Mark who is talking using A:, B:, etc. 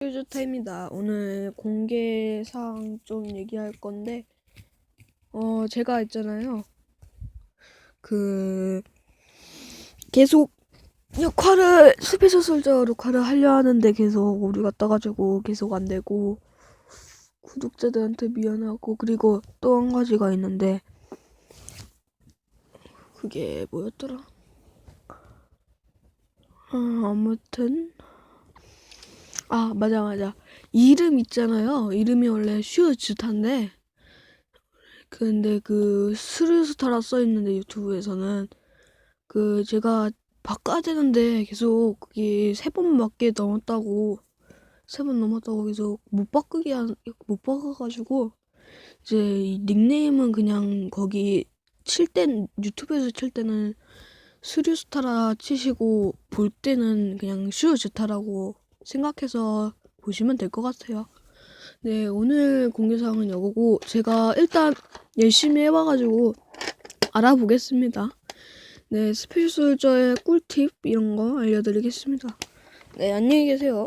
A: 퓨즈타입니다. 오늘 공개사항 좀 얘기할 건데, 어, 제가 있잖아요. 그, 계속 스페셜 솔저 역할을 하려 하는데 계속 오류가 떠가지고 계속 안 되고, 구독자들한테 미안하고, 그리고 또 한 가지가 있는데, 그게 뭐였더라? 아, 아무튼, 아, 맞아, 맞아. 이름 있잖아요. 이름이 원래 슈즈타인데, 근데 그 스르스타라 써 있는데 유튜브에서는 그 제가 바꿔야 되는데 계속 그게 세 번밖에 넘었다고 세 번 넘었다고 계속 못 바꾸게 한, 못 바꿔가지고 이제 이 닉네임은 그냥 거기 칠 땐 유튜브에서 칠 때는 스류스타라 치시고 볼 때는 그냥 슈즈타라고 생각해서 보시면 될 것 같아요. 네, 오늘 공개사항은 이거고, 제가 일단 열심히 해봐가지고 알아보겠습니다. 네, 스페셜 솔저의 꿀팁 이런 거 알려드리겠습니다. 네, 안녕히 계세요.